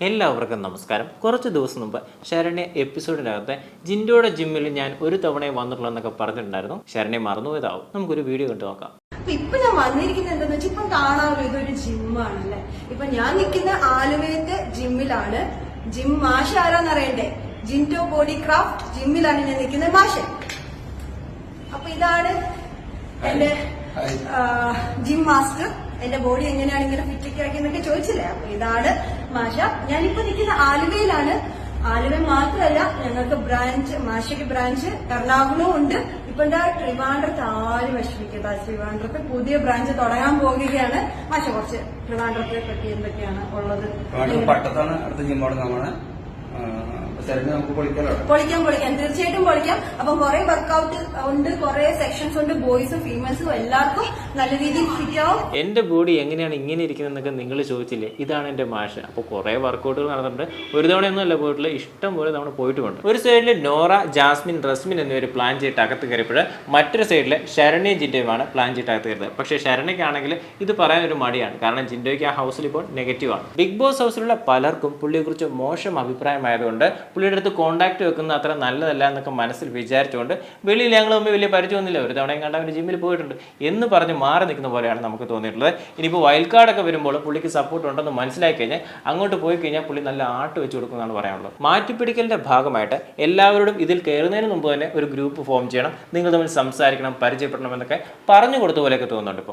എല്ലാവർക്കും നമസ്കാരം. കുറച്ച് ദിവസം മുമ്പ് ശരണ്യ എപ്പിസോഡിനകത്ത് ജിൻഡോയുടെ ജിമ്മിൽ ഞാൻ ഒരു തവണ വന്നിട്ടുള്ളൂ എന്നൊക്കെ പറഞ്ഞിട്ടുണ്ടായിരുന്നു. ശരണ്യ മറന്നുപോയതാവും. നമുക്കൊരു വീഡിയോ കണ്ടു നോക്കാം. ഇപ്പൊ ഞാൻ വന്നിരിക്കുന്നത് എന്താന്ന് വെച്ചാൽ ഇപ്പം കാണാമല്ലോ ഇതൊരു ജിമ്മാണ് അല്ലെ ഇപ്പൊ ഞാൻ നിൽക്കുന്ന ആലുവയത്തെ ജിമ്മിലാണ് ജിം മാഷ ആരാന്ന് അറിയണ്ടേ? ജിൻഡോ ബോഡി ക്രാഫ്റ്റ് ജിമ്മിലാണ് ഞാൻ നിൽക്കുന്നത് മാഷ. അപ്പൊ ഇതാണ് എന്റെ ജിം മാസ്റ്റർ എന്റെ ബോഡി എങ്ങനെയാണ് ഇങ്ങനെ ഫിറ്റൊക്കെ ആക്കി എന്നൊക്കെ ചോദിച്ചില്ലേ? അപ്പൊ ഇതാണ് മാഷ. ഞാനിപ്പോ നിൽക്കുന്ന ആലുവയിലാണ്. ആലുവ മാത്രമല്ല ഞങ്ങൾക്ക് ബ്രാഞ്ച് മാഷയ്ക്ക് ബ്രാഞ്ച് എറണാകുളവും ഉണ്ട്. ഇപ്പൊ എന്താ ട്രിവാൻഡ്രത്ത് ആര് വിഷമിക്കണ്ട? ട്രിവാൻഡ്രത്ത് പുതിയ ബ്രാഞ്ച് തുടങ്ങാൻ പോകുകയാണ് മാഷ കുറച്ച് ട്രിവാൻഡ്രത്തെ പറ്റി എന്തൊക്കെയാണ് ഉള്ളത്? പട്ടത്താണ് അടുത്ത ജിമ്മോട് നമ്മൾ പൊളിക്കാം പൊളിക്കാം. തീർച്ചയായിട്ടും പൊളിക്കാം. അപ്പൊ കുറെ വർക്കൗട്ട് ഉണ്ട് കുറെ സെക്ഷൻസ് ഉണ്ട് ബോയ്സും ഫീമെയിൽസും എല്ലാവർക്കും നല്ല രീതിയിൽ ഫിറ്റ് ആവും. എന്റെ ബോഡി എങ്ങനെയാണ് ഇങ്ങനെ ഇരിക്കുന്നതെന്നൊക്കെ നിങ്ങൾ ചോദിച്ചില്ലേ? ഇതാണ് എന്റെ മാഷ്. അപ്പൊ കുറെ വർക്കൗട്ടുകൾ നടന്നിട്ടുണ്ട്. ഒരു തവണയൊന്നും അല്ല പോയിട്ടുള്ള ഇഷ്ടം പോലെ തവണ പോയിട്ടുമുണ്ട്. ഒരു സൈഡിൽ നോറ ജാസ്മിൻ റസ്മിൻ എന്നിവർ പ്ലാൻ ചെയ്തിട്ട് അകത്ത് കയറിയപ്പോൾ മറ്റൊരു സൈഡിൽ ശരണ്യ ജിൻഡോയുമാണ് പ്ലാൻ ചെയ്തിട്ട് അകത്ത് കയറുന്നത് പക്ഷേ ശരണ്യക്കാണെങ്കിൽ ഇത് പറയാൻ ഒരു മടിയാണ്. കാരണം ജിൻഡോയ്ക്ക് ആ ഹൗസിൽ ഇപ്പോൾ നെഗറ്റീവാണ് ബിഗ് ബോസ് ഹൗസിലുള്ള പലർക്കും പുള്ളിയെക്കുറിച്ച് മോശം അഭിപ്രായമായതുകൊണ്ട് പുള്ളിയുടെ അടുത്ത് കോൺടാക്ട് വെക്കുന്നത് അത്ര നല്ലതല്ല എന്നൊക്കെ മനസ്സിൽ വിചാരിച്ചുകൊണ്ട് വെളിയിൽ ഞങ്ങൾ തമ്മിൽ വലിയ പരിചയമൊന്നുമില്ല. ഒരു തവണയും കണ്ട അവർ ജിമ്മിൽ പോയിട്ടുണ്ട്. എന്ന് പറഞ്ഞ് മാറി നിൽക്കുന്ന പോലെയാണ് നമുക്ക് തോന്നിയിട്ടുള്ളത്. ഇനിയിപ്പോൾ വൈൽഡ് കാർഡൊക്കെ വരുമ്പോൾ പുള്ളിക്ക് സപ്പോർട്ട് ഉണ്ടെന്ന് മനസ്സിലാക്കി കഴിഞ്ഞാൽ അങ്ങോട്ട് പോയി കഴിഞ്ഞാൽ പുള്ളി നല്ല ആട്ട് വെച്ച് കൊടുക്കുന്നതാണ് പറയാനുള്ളത്. മാറ്റിപ്പിടിക്കലിന്റെ ഭാഗമായിട്ട് എല്ലാവരോടും ഇതിൽ കയറുന്നതിന് മുമ്പ് തന്നെ ഒരു ഗ്രൂപ്പ് ഫോം ചെയ്യണം. നിങ്ങൾ തമ്മിൽ സംസാരിക്കണം പരിചയപ്പെടണം എന്നൊക്കെ പറഞ്ഞു കൊടുത്ത പോലെയൊക്കെ തോന്നുന്നുണ്ട് ഇപ്പോൾ